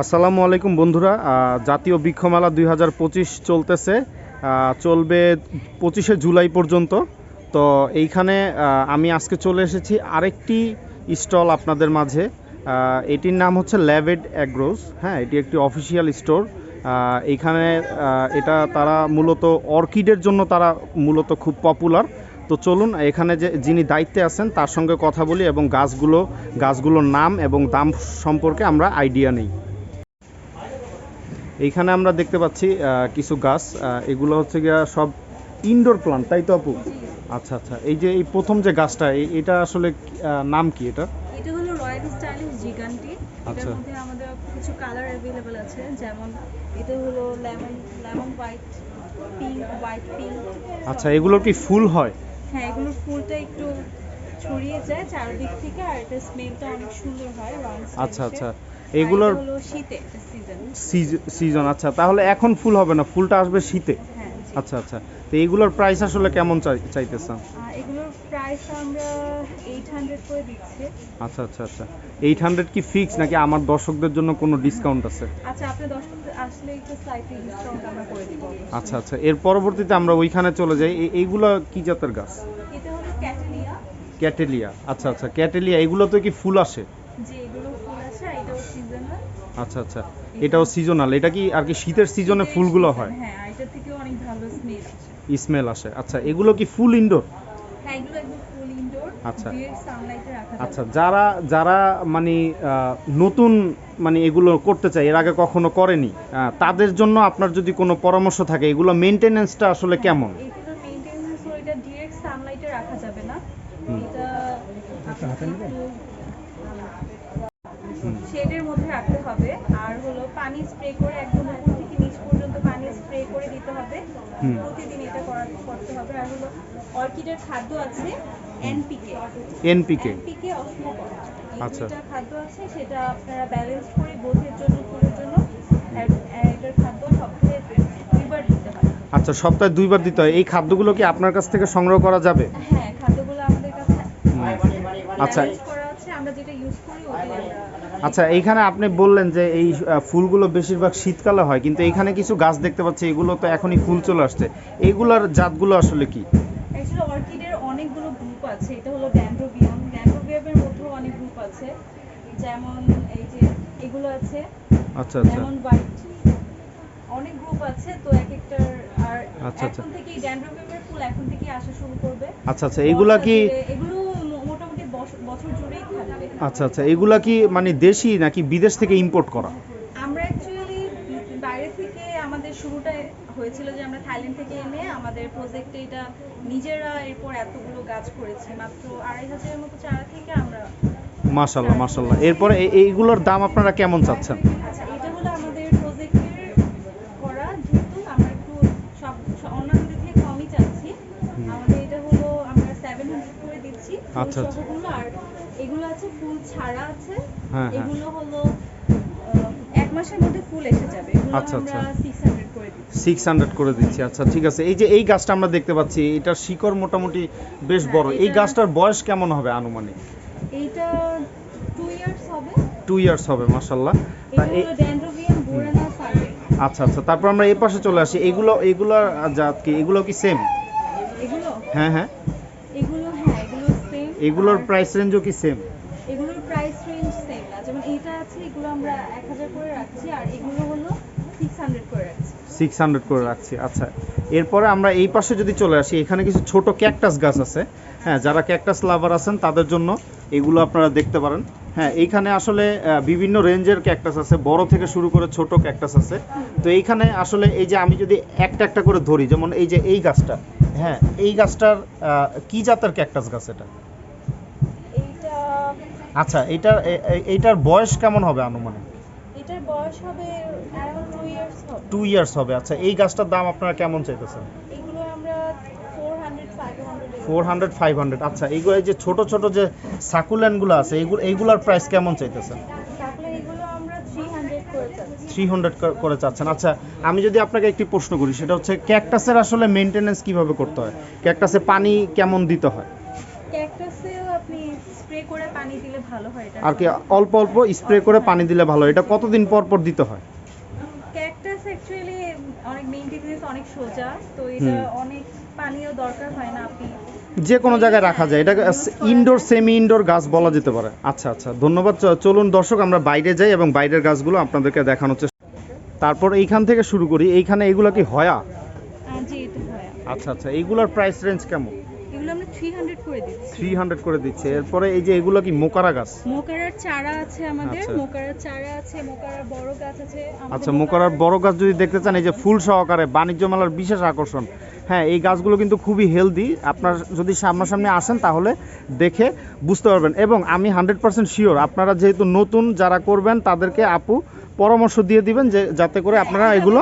আসসালামু আলাইকুম বন্ধুরা জাতীয় বৃক্ষমেলা দুই চলতেছে চলবে পঁচিশে জুলাই পর্যন্ত। তো এইখানে আমি আজকে চলে এসেছি আরেকটি স্টল আপনাদের মাঝে এটির নাম হচ্ছে ল্যাভেড অ্যাগ্রোস হ্যাঁ এটি একটি অফিসিয়াল স্টোর। এইখানে আহ, এটা তারা মূলত অর্কিডের জন্য তারা মূলত খুব পপুলার। তো চলুন এখানে যে যিনি দায়িত্বে আছেন তার সঙ্গে কথা বলি এবং গাছগুলো গাছগুলোর নাম এবং দাম সম্পর্কে আমরা আইডিয়া নেই। এইখানে আমরা দেখতে পাচ্ছি কিছু গাছ এগুলো হচ্ছে গিয়া সব ইনডোর প্লান্ট তাই তো আপু? আচ্ছা আচ্ছা এই যে এই প্রথম যে গাছটা এটা আসলে নাম কি এটা? এটা হলো রয়্যাল স্টাইলিশ জিগান্টি আচ্ছা। এটার মধ্যে আমাদের কিছু কালার অ্যাভেলেবল আছে যেমন এটা হলো lemon lemon white pink white pink আচ্ছা এগুলো কি ফুল হয়? হ্যাঁ এগুলোর ফুলটা একটু ছড়িয়ে যায় চারদিক থেকে আর এটা স্মেলটা অনেক সুন্দর হয় আচ্ছা আচ্ছা। এগুলোর হলো সিজন আচ্ছা তাহলে এখন ফুল হবে না? ফুলটা আসবে শীতে? হ্যাঁ আচ্ছা আচ্ছা। তো এগুলোর প্রাইস আসলে কেমন চাই- চাইতেছেন এগুলোর প্রাইস আমরা এইট হান্ড্রেড করে দিচ্ছি। আচ্ছা আচ্ছা আচ্ছা। এইট হান্ড্রেড কি ফিক্স নাকি আমার দর্শকদের জন্য কোনো ডিসকাউন্ট আছে? আচ্ছা আপনি দশ আসলে একটু স্লাইটলি ডিসকাউন্ট আমরা করে দিব। আচ্ছা আচ্ছা। এর পরবর্তীতে আমরা ওইখানে চলে যাই। এইগুলো কি জাতের গাছ? এটা হলো ক্যাটেলিয়া ক্যাটেলিয়া আচ্ছা আচ্ছা। ক্যাটেলিয়া এগুলো তো কি ফুল আসে যে এগুলো ফুল আছে আর এটাও সিজনাল আচ্ছা আচ্ছা। এটাও সিজনাল এটা কি আর কি শীতের সিজনে ফুলগুলো হয়? হ্যাঁ এটা থেকেও অনেক ভালো স্মেল আছে স্মেল আসে। আচ্ছা এগুলো কি ফুল ইনডোর হ্যাঁ এগুলো একদম ফুল ইনডোর আচ্ছা। সানলাইটে রাখা আচ্ছা যারা যারা মানে নতুন মানে এগুলো করতে চায় এর আগে কখনো করেনি তাদের জন্য আপনার যদি কোনো পরামর্শ থাকে এগুলো মেনটেনেন্সটা আসলে কেমন এগুলোর মেইনটেনেন্স হলো এটা ডিরেক্ট সানলাইটে রাখা যাবে না হুম। এটা হাতে নেবে? হুম। শেডের মধ্যে রাখতে হবে আর হলো পানি স্প্রে করে একদম উপর থেকে নিচ পর্যন্ত পানি স্প্রে করে দিতে হবে হুম। প্রতিদিন এটা করতে হবে। আর হলো অর্কিডের খাদ্য আছে এনপিকে। এনপিকে। এনপিকে অস্মকর আচ্ছা। দুইটা খাদ্য আছে সেটা আপনারা ব্যালেন্স করে বোধের জন্য ফুলের জন্য এটার খাদ্য সপ্তাহে দুইবার দিতে হয়। আচ্ছা সপ্তাহে দুইবার দিতে হয়। এই খাদ্যগুলো কি আপনার কাছ থেকে সংগ্রহ করা যাবে? হ্যাঁ খাদ্যগুলো আমাদের কাছে আচ্ছা। balance করা আছে আমরা যেটা ইউজ করি ওটাই আমরা আচ্ছা এইখানে আপনি বললেন যে এই ফুলগুলো বেশিরভাগ শীতকালে হয় কিন্তু এখানে কিছু গাছ দেখতে পাচ্ছি এগুলো তো এখনই ফুল চলে আসছে। এইগুলার জাতগুলো আসলে কি? অ্যাকচুয়ালি অর্কিডের অনেকগুলো গ্রুপ আছে এটা হলো ড্যান্ড্রোবিয়াম ড্যান্ড্রোবিয়ামের মধ্যেও অনেক গ্রুপ আছে যেমন এই যে এগুলো আছে আচ্ছা আচ্ছা। হোয়াইট অনেক গ্রুপ আছে তো এক একটার আর আচ্ছা, আচ্ছা। এখন থেকেই ড্যান্ড্রোবিয়ামের ফুল এখন থেকেই আসা শুরু করবে। আচ্ছা আচ্ছা এইগুলা কি এগুলো আচ্ছা আচ্ছা এগুলা কি মানে দেশি নাকি বিদেশ থেকে ইম্পোর্ট করা? আমরা অ্যাকচুয়ালি বাইরে থেকে আমাদের শুরুটা হয়েছিল যে আমরা থাইল্যান্ড থেকে এনে আমাদের প্রজেক্টে এটা নিজেরা এরপর এতগুলো গাছ করেছি মাত্র আড়াই হাজারের মতো চারা থেকে আমরা মাশাল্লাহ মাশাল্লাহ এরপরে এইগুলোর দাম আপনারা কেমন চাচ্ছেন? আচ্ছা এটা হলো আমাদের প্রজেক্টের করা যেহেতু আমরা একটু সব অন্যান্যদের থেকে কমই চাচ্ছি। আমাদের এটা হলো আমরা সেভেন হান্ড্রেড করে দিচ্ছি। আচ্ছা, আচ্ছা। আর এগুলো আছে ফুল ছাড়া আছে। হ্যাঁ, হ্যাঁ। এগুলো হলো এক মাসের মধ্যে ফুল এসে যাবে। এগুলো আচ্ছা, আমরা আচ্ছা। সিক্স হান্ড্রেড করে দিচ্ছি। সিক্স হান্ড্রেড করে দিচ্ছি আচ্ছা ঠিক আছে। এই যে এই গাছটা আমরা দেখতে পাচ্ছি এটার শিকড় মোটামুটি বেশ বড়। হ্যাঁ, এই গাছটার বয়স কেমন হবে আনুমানিক? এইটা টু ইয়ার্স হবে। টু ইয়ার্স হবে এটা হলো ড্যান্ড্রোবিয়াম বোরানা আচ্ছা আচ্ছা তারপর আমরা এই পাশে চলে আসি। এগুলো এগুলোর জাত কি? এগুলো কি সেম এগুলো? হ্যাঁ হ্যাঁ এগুলো হ্যাঁ এগুলো সেম এগুলোর প্রাইস রেঞ্জও কি সেম এগুলোর প্রাইস রেঞ্জ সেম না। যেমন এটা আছে এগুলো আমরা এক হাজার করে রাখছি আর এগুলো হলো সিক্স হান্ড্রেড করে রাখছি। সিক্স হান্ড্রেড করে রাখছি আচ্ছা। এরপরে আমরা এই পাশে যদি চলে আসি এখানে কিছু ছোট ক্যাকটাস গাছ আছে। হ্যাঁ যারা ক্যাকটাস লাভার আছেন তাদের জন্য এগুলো আপনারা দেখতে পারেন। হ্যাঁ এইখানে আসলে বিভিন্ন রেঞ্জের ক্যাকটাস আছে বড় থেকে শুরু করে ছোট ক্যাকটাস আছে। তো এইখানে আসলে এই যে আমি যদি একটা একটা করে ধরি যেমন এই যে এই গাছটা হ্যাঁ এই গাছটার কি জাতের ক্যাকটাস গাছ এটা? আচ্ছা এইটার এ- এ- এইটার বয়স কেমন হবে আনুমানিক? এটার বয়স হবে অ্যারাউন্ড টু ইয়ার্স হবে। টু ইয়ার্স হবে আচ্ছা এই গাছটার দাম আপনারা কেমন চাইতেছেন? এগুলো আমরা four hundred five hundred four hundred five hundred আচ্ছা এইগুলো এই যে ছোট ছোট যে সাকুল্যান্ডগুলো আছে এইগুলো এইগুলোর প্রাইস কেমন চাইতেছেন? তারপরে এগুলো আমরা থ্রি হান্ড্রেড করে চাচ্ছেন আচ্ছা আমি যদি আপনাকে একটি প্রশ্ন করি সেটা হচ্ছে ক্যাকটাসের আসলে মেনটেনেন্স কীভাবে করতে হয়? ক্যাকটাসে পানি কেমন দিতে হয়? করে পানি দিলে ভালো হয় এটা? আর কি অল্প অল্প স্প্রে করে পানি দিলে ভালো এটা কতদিন পর পর দিতে হয়? ক্যাকটাস অ্যাকচুয়ালি অনেক মেইনটেনেন্স অনেক সোজা তো এটা অনেক পানিও দরকার হয় না আপনি যে কোনো জায়গায় রাখা যায়। এটা ইনডোর সেমি ইনডোর গাছ বলা যেতে পারে। আচ্ছা আচ্ছা ধন্যবাদ। চলুন দর্শক আমরা বাইরে যাই এবং বাইরের গাছগুলো আপনাদেরকে দেখানোর চেষ্টা তারপর এইখান থেকে শুরু করি। এইখানে এগুলো কি হয়? আচ্ছা আচ্ছা এইগুলোর প্রাইস রেঞ্জ কেমন? এগুলো আমরা থ্রি হান্ড্রেড করে দিচ্ছি। থ্রি হান্ড্রেড করে দিচ্ছে। এরপরে এই যে এগুলো কি মোকারা গাছ? মোকারার চারা আছে আমাদের। আচ্ছা। মোকারার চারা আছে মোকারার বড় গাছ আছে আচ্ছা মোকারার বড় গাছ যদি দেখতে চান এই যে ফুল সহকারে বাণিজ্য মেলার বিশেষ আকর্ষণ। হ্যাঁ এই গাছগুলো কিন্তু খুবই হেলদি আপনার যদি সামনাসামনি আসেন তাহলে দেখে বুঝতে পারবেন। এবং আমি হান্ড্রেড পার্সেন্ট শিওর আপনারা যেহেতু নতুন যারা করবেন তাদেরকে আপু পরামর্শ দিয়ে দিবেন যে যাতে করে আপনারা এগুলো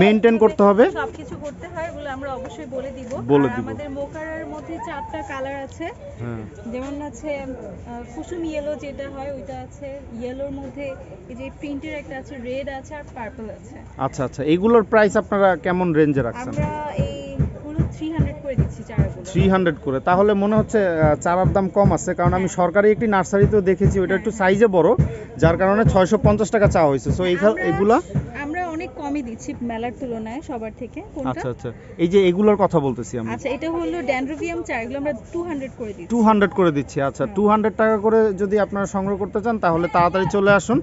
মেনটেন করতে হবে? সবকিছু করতে হয় এগুলো আমরা অবশ্যই বলে দিব। বলে দিব। আমাদের মোকারার মধ্যে চারটা কালার আছে। হ্যাঁ। যেমন আছে কুসুম ইয়েলো যেটা হয় ওইটা আছে ইয়েলোর মধ্যে এই যে প্রিন্টের একটা আছে রেড আছে আর পার্পল আছে। আচ্ছা আচ্ছা। এইগুলোর প্রাইস আপনারা কেমন রেঞ্জে রাখছেন? আমরা এইগুলো থ্রি হান্ড্রেড করে দিচ্ছি চারাগুলো। থ্রি হান্ড্রেড করে। তাহলে মনে হচ্ছে চারার দাম কম আছে কারণ আমি সরকারি একটি নার্সারিতেও দেখেছি ওটা একটু সাইজে বড় যার কারণে ছয়শো পঞ্চাশ টাকা চাওয়া হয়েছে। সো আমরা অনেক কমই দিচ্ছি মেলার তুলনায় সবার থেকে। কোনটা? আচ্ছা আচ্ছা। এই যে এগুলোর কথা বলতেছি আমি। আচ্ছা এটা হলো ড্যান্ড্রোভিয়াম চারা এগুলো আমরা টু হান্ড্রেড করে দিচ্ছি। টু হান্ড্রেড করে দিচ্ছি আচ্ছা। টু হান্ড্রেড টাকা করে যদি আপনারা সংগ্রহ করতে চান তাহলে তাড়াতাড়ি চলে আসুন।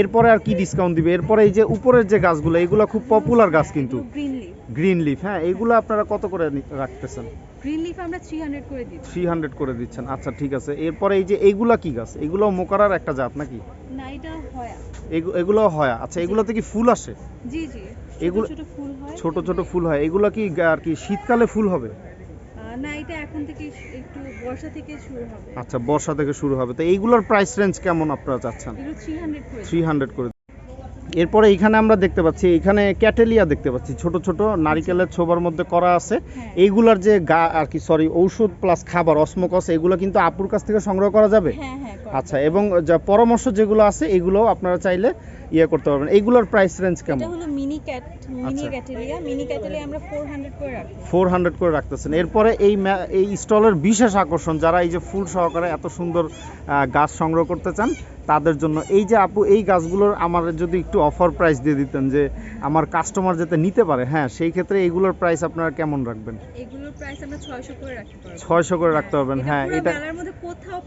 এরপরে আর কি ডিসকাউন্ট দিবে? এরপরে এই যে উপরের যে গাছগুলো এগুলো খুব পপুলার গাছ কিন্তু। গ্রিন লিফ গ্রিন লিফ হ্যাঁ এগুলো আপনারা কত করে রাখতেছেন? গ্রিন লিফ আমরা থ্রি হান্ড্রেড করে দিচ্ছি। থ্রি হান্ড্রেড করে দিচ্ছেন। আচ্ছা ঠিক আছে। এরপরে এই যে এইগুলা কি গাছ? এগুলো মোকারার একটা জাত নাকি? এগুলো হয়। আচ্ছা এগুলোতে কি ফুল আসে? জি জি। এগুলো- ছোট ছোট ফুল হয় ছোট ছোট ফুল হয়। এগুলো কি আর কি শীতকালে ফুল হবে? না এটা এখন থেকে একটু বর্ষা থেকে শুরু হবে। আচ্ছা বর্ষা থেকে শুরু হবে। তো এইগুলোর প্রাইস রেঞ্জ কেমন আপনারা চাচ্ছেন? থ্রি হান্ড্রেড করে এরপরে এখানে আমরা দেখতে পাচ্ছি এখানে ক্যাটেলিয়া দেখতে পাচ্ছি। ছোট ছোট নারিকেলের ছোবার মধ্যে করা আছে। হ্যাঁ। এইগুলার যে গা আর কি সরি ঔষধ প্লাস খাবার অসমকস এগুলো কিন্তু আপুর কাছ থেকে সংগ্রহ করা যাবে? হ্যাঁ হ্যাঁ। আচ্ছা এবং যা পরামর্শ যেগুলো আছে এগুলো আপনারা চাইলে ইয়ে করতে পারবেন। এইগুলোর প্রাইস রেঞ্জ কেমন? এটা হলো mini cat mini. Cattleya mini Cattleya আমরা ফোর হান্ড্রেড করে রাখি ফোর হান্ড্রেড করে রাখতেছেন। এরপরে এই এই স্টলের বিশেষ আকর্ষণ যারা এই যে ফুল সহকারে এত সুন্দর গাছ সংগ্রহ করতে চান তাদের জন্য এই যে আপু এই গাছগুলোর আমার যদি একটু অফার প্রাইস দিয়ে দিতেন যে আমার কাস্টমার যাতে নিতে পারে হ্যাঁ সেই ক্ষেত্রে এইগুলোর প্রাইস আপনারা কেমন রাখবেন? এগুলোর প্রাইস আমরা ছয়শো করে রাখতে পারব। ছয়শো করে রাখতে পারবেন হ্যাঁ এটা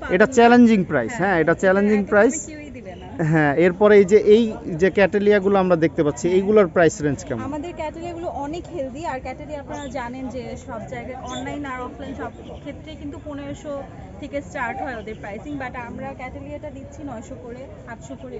এটা চ্যালেঞ্জিং প্রাইস হ্যাঁ এটা চ্যালেঞ্জিং প্রাইস হ্যাঁ এরপরে এই যে এই যে ক্যাটেলিয়াগুলো আমরা দেখতে পাচ্ছি এইগুলোর প্রাইস রেঞ্জ কেমন? আমাদের ক্যাটেলিয়াগুলো অনেক হেলদি আর ক্যাটেলিয়া আপনারা জানেন যে সব জায়গায় অনলাইন আর অফলাইন সব ক্ষেত্রে কিন্তু পনেরোশো থেকে স্টার্ট হয় ওদের প্রাইসিং বাট আমরা ক্যাটেলিয়াটা দিচ্ছি নয়শো করে আটশো করে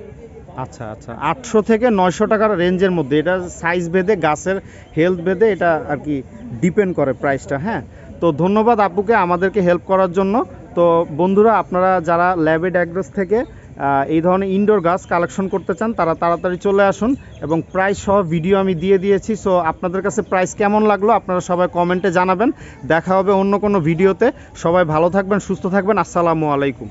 আচ্ছা আচ্ছা আটশো থেকে নয়শো টাকার রেঞ্জের মধ্যে এটা সাইজ ভেদে গাছের হেলথ ভেদে এটা আর কি ডিপেন্ড করে প্রাইসটা হ্যাঁ। তো ধন্যবাদ আপুকে আমাদেরকে হেল্প করার জন্য। তো বন্ধুরা, আপনারা যারা ল্যাবে অ্যাগ্রোস থেকে এই ধরনের ইনডোর গাছ কালেকশন করতে চান, তারা তাড়াতাড়ি চলে আসুন এবং প্রাইস সহ ভিডিও আমি দিয়ে দিয়েছি। সো আপনাদের কাছে প্রাইস কেমন লাগল, আপনারা সবাই কমেন্টে জানাবেন। দেখা হবে অন্য কোনো ভিডিওতে সবাই ভালো থাকবেন, সুস্থ থাকবেন। আসসালামু আলাইকুম।